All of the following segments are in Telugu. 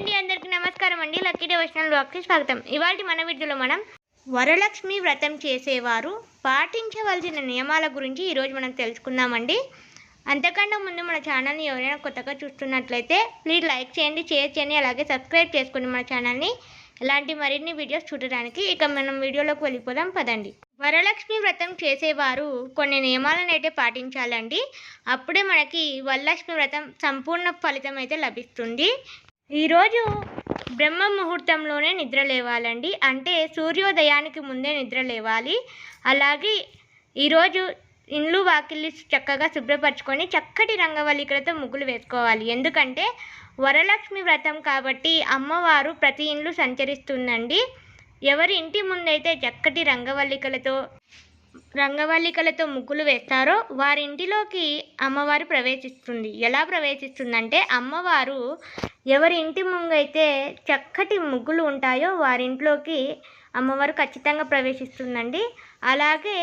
అండి అందరికీ నమస్కారం అండి. లక్కీ డివోషనల్ బ్లాగ్కి స్వాగతం. ఇవాళ మన వీడియోలో మనం వరలక్ష్మి వ్రతం చేసేవారు పాటించవలసిన నియమాల గురించి ఈరోజు మనం తెలుసుకుందామండి. అంతకన్నా ముందు మన ఛానల్ని ఎవరైనా కొత్తగా చూస్తున్నట్లయితే ప్లీజ్ లైక్ చేయండి షేర్ చేయండి అలాగే సబ్స్క్రైబ్ చేసుకోండి మన ఛానల్ని ఇలాంటి మరిన్ని వీడియోస్ చూడడానికి ఇక మనం వీడియోలోకి వెళ్ళిపోదాం. పదండి. వరలక్ష్మి వ్రతం చేసేవారు కొన్ని నియమాలను అయితే పాటించాలండి. అప్పుడే మనకి వరలక్ష్మి వ్రతం సంపూర్ణ ఫలితం అయితే లభిస్తుంది. ఈరోజు బ్రహ్మ ముహూర్తంలోనే నిద్ర లేవాలండి. అంటే సూర్యోదయానికి ముందే నిద్ర లేవాలి. అలాగే ఈరోజు ఇండ్లు వాకిళ్ళు చక్కగా శుభ్రపరచుకొని చక్కటి రంగవల్లికలతో ముగ్గులు వేసుకోవాలి. ఎందుకంటే వరలక్ష్మి వ్రతం కాబట్టి అమ్మవారు ప్రతి ఇండ్లు సంచరిస్తుందండి. ఎవరి ఇంటి ముందైతే చక్కటి రంగవల్లికలతో రంగవల్లికలతో ముగ్గులు వేస్తారో వారి ఇంటిలోకి అమ్మవారు ప్రవేశిస్తుంది. ఎలా ప్రవేశిస్తుందంటే అమ్మవారు ఎవరి ఇంటి ముంగైతే చక్కటి ముగ్గులు ఉంటాయో వారి ఇంట్లోకి అమ్మవారు ఖచ్చితంగా ప్రవేశిస్తుందండి. అలాగే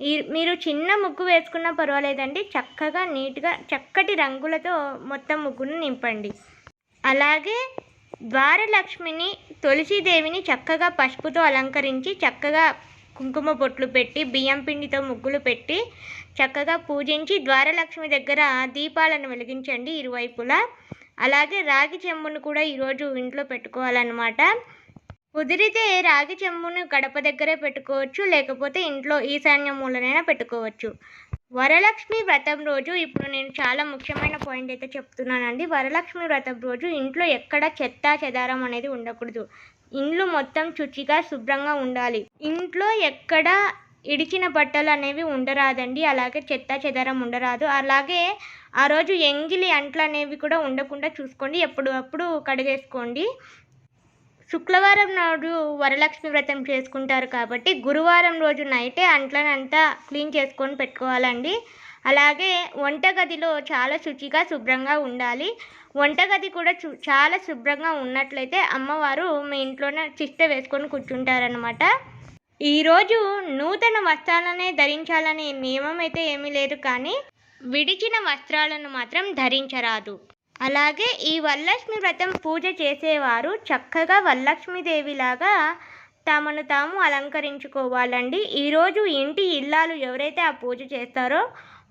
ఈ మీరు చిన్న ముగ్గు వేసుకున్నా పర్వాలేదండి. చక్కగా నీట్గా చక్కటి రంగులతో మొత్తం ముగ్గును నింపండి. అలాగే ద్వారలక్ష్మిని తులసీదేవిని చక్కగా పసుపుతో అలంకరించి చక్కగా కుంకుమ బొట్లు పెట్టి బియ్యం పిండితో ముగ్గులు పెట్టి చక్కగా పూజించి ద్వారలక్ష్మి దగ్గర దీపాలను వెలిగించండి ఇరువైపులా. అలాగే రాగి చెంబును కూడా ఈరోజు ఇంట్లో పెట్టుకోవాలన్నమాట. కుదిరితే రాగి చెంబును గడప దగ్గరే పెట్టుకోవచ్చు లేకపోతే ఇంట్లో ఈశాన్య మూలనైనా పెట్టుకోవచ్చు. వరలక్ష్మి వ్రతం రోజు ఇప్పుడు నేను చాలా ముఖ్యమైన పాయింట్ అయితే చెప్తున్నానండి. వరలక్ష్మి వ్రతం రోజు ఇంట్లో ఎక్కడ చెత్త చెదారం అనేది ఉండకూడదు. ఇండ్లు మొత్తం శుచిగా శుభ్రంగా ఉండాలి. ఇంట్లో ఎక్కడ ఇడిచిన బట్టలు అనేవి ఉండరాదండి. అలాగే చెత్త చెదారం ఉండరాదు. అలాగే ఆ రోజు ఎంగిలి అంట్లు అనేవి కూడా ఉండకుండా చూసుకోండి. ఎప్పుడు అప్పుడు కడిగేసుకోండి. శుక్రవారం నాడు వరలక్ష్మి వ్రతం చేసుకుంటారు కాబట్టి గురువారం రోజు నైటే అంట్లనంతా క్లీన్ చేసుకొని పెట్టుకోవాలండి. అలాగే వంటగదిలో చాలా శుచిగా శుభ్రంగా ఉండాలి. వంటగది కూడా చు చాలా శుభ్రంగా ఉన్నట్లయితే అమ్మవారు మీ ఇంట్లోనే చిష్ట వేసుకొని కూర్చుంటారనమాట ఈరోజు నూతన వస్త్రాలనే ధరించాలనే నియమం అయితే ఏమీ లేదు కానీ విడిచిన వస్త్రాలను మాత్రం ధరించరాదు. అలాగే ఈ వరలక్ష్మి వ్రతం పూజ చేసేవారు చక్కగా వరలక్ష్మీదేవిలాగా తమను తాము అలంకరించుకోవాలండి. ఈరోజు ఇంటి ఇల్లాలు ఎవరైతే ఆ పూజ చేస్తారో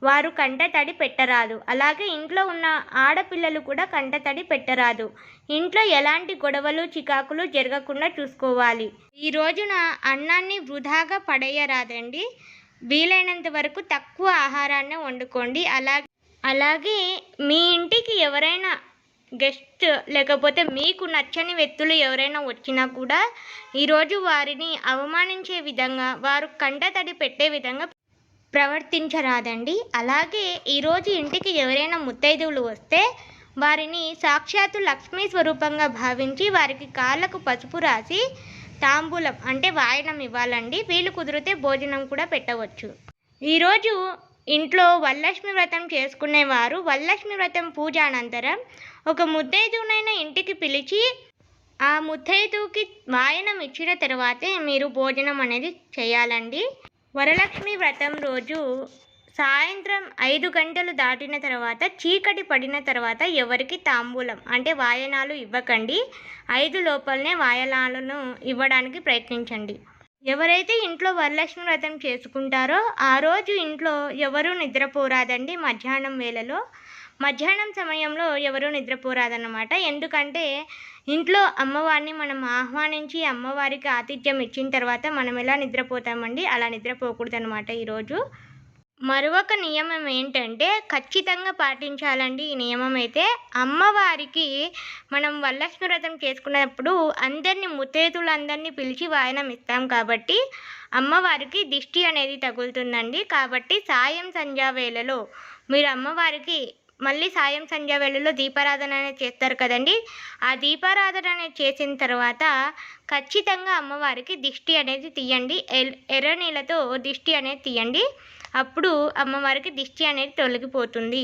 వారు కంటతడి పెట్టరాదు. అలాగే ఇంట్లో ఉన్న ఆడపిల్లలు కూడా కంటతడి పెట్టరాదు. ఇంట్లో ఎలాంటి గొడవలు చికాకులు జరగకుండా చూసుకోవాలి. ఈ రోజున అన్నాన్ని వృధాగా పడేయరాదండి. వీలైనంత వరకు తక్కువ ఆహారాన్ని వండుకోండి. అలాగే అలాగే మీ ఇంటికి ఎవరైనా గెస్ట్ లేకపోతే మీకు నచ్చని వ్యక్తులు ఎవరైనా వచ్చినా కూడా ఈరోజు వారిని అవమానించే విధంగా వారు కంటతడి పెట్టే విధంగా ప్రవర్తించరాదండి. అలాగే ఈరోజు ఇంటికి ఎవరైనా ముత్తైదువులు వస్తే వారిని సాక్షాత్తు లక్ష్మీ స్వరూపంగా భావించి వారికి కాళ్ళకు పసుపు రాసి తాంబూలం అంటే వాయనం ఇవ్వాలండి. వీలు కుదిరితే భోజనం కూడా పెట్టవచ్చు. ఈరోజు ఇంట్లో వరలక్ష్మి వ్రతం చేసుకునేవారు. వరలక్ష్మి వ్రతం పూజ అనంతరం ఒక ముత్తైదునైన ఇంటికి పిలిచి ఆ ముత్తైదుకి వాయనం ఇచ్చిన తర్వాతే మీరు భోజనం అనేది చేయాలండి. వరలక్ష్మి వ్రతం రోజు సాయంత్రం ఐదు గంటలు దాటిన తర్వాత చీకటి పడిన తర్వాత ఎవరికి తాంబూలం అంటే వాయనాలు ఇవ్వకండి. ఐదు లోపలనే వాయనాలను ఇవ్వడానికి ప్రయత్నించండి. ఎవరైతే ఇంట్లో వరలక్ష్మి వ్రతం చేసుకుంటారో ఆ రోజు ఇంట్లో ఎవరూ నిద్రపోరాదండి మధ్యాహ్నం వేళలో. మధ్యాహ్నం సమయంలో ఎవరూ నిద్రపోరాదన్నమాట. ఎందుకంటే ఇంట్లో అమ్మవారిని మనం ఆహ్వానించి అమ్మవారికి ఆతిథ్యం ఇచ్చిన తర్వాత మనం ఎలా నిద్రపోతామండి? అలా నిద్రపోకూడదు అనమాట ఈరోజు. మరొక నియమం ఏంటంటే ఖచ్చితంగా పాటించాలండి ఈ నియమం అయితే. అమ్మవారికి మనం వరలక్ష్మి వ్రతం చేసుకున్నప్పుడు అందరినీ ముత్తేతులందరినీ పిలిచి వాయనం ఇస్తాం కాబట్టి అమ్మవారికి దిష్టి అనేది తగులుతుందండి. కాబట్టి సాయం సంధ్యా వేళలో మీరు అమ్మవారికి మళ్ళీ సాయం సంధ్యా వేళలో దీపారాధన అనేది చేస్తారు కదండి. ఆ దీపారాధన అనేది చేసిన తర్వాత ఖచ్చితంగా అమ్మవారికి దిష్టి అనేది తీయండి. ఎర్ర నీళ్ళతో దిష్టి అనేది తీయండి. అప్పుడు అమ్మవారికి దిష్టి అనేది తొలగిపోతుంది.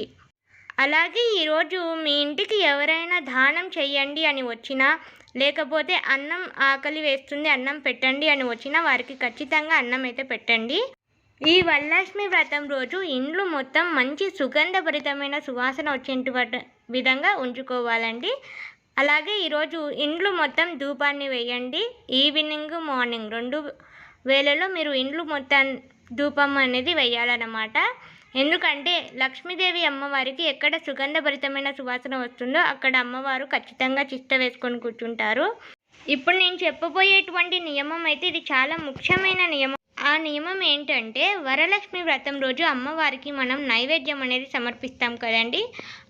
అలాగే ఈరోజు మీ ఇంటికి ఎవరైనా దానం చేయండి అని వచ్చినా లేకపోతే అన్నం ఆకలి వేస్తుంది అన్నం పెట్టండి అని వచ్చినా వారికి ఖచ్చితంగా అన్నం అయితే పెట్టండి. ఈ వరలక్ష్మి వ్రతం రోజు ఇండ్లు మొత్తం మంచి సుగంధభరితమైన సువాసన వచ్చేటువంటి విధంగా ఉంచుకోవాలండి. అలాగే ఈరోజు ఇండ్లు మొత్తం ధూపాన్ని వేయండి. ఈవినింగ్ మార్నింగ్ రెండు వేళలో మీరు ఇండ్లు మొత్తం ధూపం అనేది వేయాలన్నమాట. ఎందుకంటే లక్ష్మీదేవి అమ్మవారికి ఎక్కడ సుగంధభరితమైన సువాసన వస్తుందో అక్కడ అమ్మవారు ఖచ్చితంగా చిష్ట వేసుకొని కూర్చుంటారు. ఇప్పుడు నేను చెప్పబోయేటువంటి నియమం అయితే ఇది చాలా ముఖ్యమైన నియమం. ఆ నియమం ఏంటంటే వరలక్ష్మి వ్రతం రోజు అమ్మవారికి మనం నైవేద్యం అనేది సమర్పిస్తాం కదండి.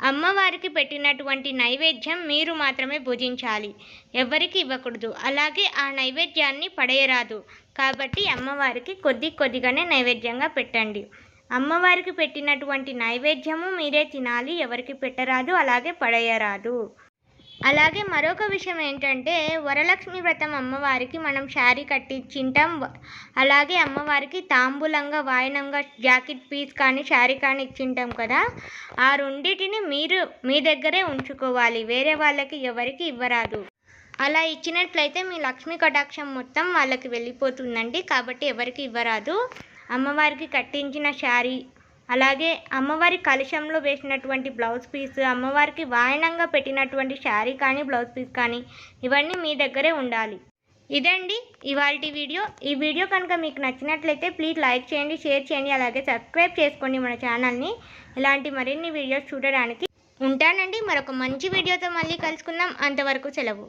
అమ్మవారికి పెట్టినటువంటి నైవేద్యం మీరు మాత్రమే భుజించాలి. ఎవరికి ఇవ్వకూడదు. అలాగే ఆ నైవేద్యాన్ని పడేయరాదు. కాబట్టి అమ్మవారికి కొద్ది కొద్దిగానే నైవేద్యంగా పెట్టండి. అమ్మవారికి పెట్టినటువంటి నైవేద్యము మీరే తినాలి. ఎవరికి పెట్టరాదు అలాగే పడేయరాదు. అలాగే మరొక విషయం ఏంటంటే వరలక్ష్మి వ్రతం అమ్మవారికి మనం శారీ కట్టించింటాం. అలాగే అమ్మవారికి తాంబూలంగా వాయనంగా జాకెట్ పీస్ కానీ శారీ కానీ ఇచ్చింటాం కదా. ఆ రెండింటిని మీరు మీ దగ్గరే ఉంచుకోవాలి. వేరే వాళ్ళకి ఎవరికి ఇవ్వరాదు. అలా ఇచ్చినట్లయితే మీ లక్ష్మీ కటాక్షం మొత్తం వాళ్ళకి వెళ్ళిపోతుందండి. కాబట్టి ఎవరికి ఇవ్వరాదు. అమ్మవారికి కట్టించిన శారీ అలాగే అమ్మవారి కలశంలో వేసినటువంటి బ్లౌజ్ పీస్ అమ్మవారికి వాయనంగా పెట్టినటువంటి శారీ కానీ బ్లౌజ్ పీస్ కానీ ఇవన్నీ మీ దగ్గరే ఉండాలి. ఇదండి ఇవాళ వీడియో. ఈ వీడియో కనుక మీకు నచ్చినట్లయితే ప్లీజ్ లైక్ చేయండి షేర్ చేయండి అలాగే సబ్స్క్రైబ్ చేసుకోండి మన ఛానల్ని. ఇలాంటి మరిన్ని వీడియోస్ చూడడానికి ఉంటానండి. మరొక మంచి వీడియోతో మళ్ళీ కలుసుకుందాం. అంతవరకు సెలవు.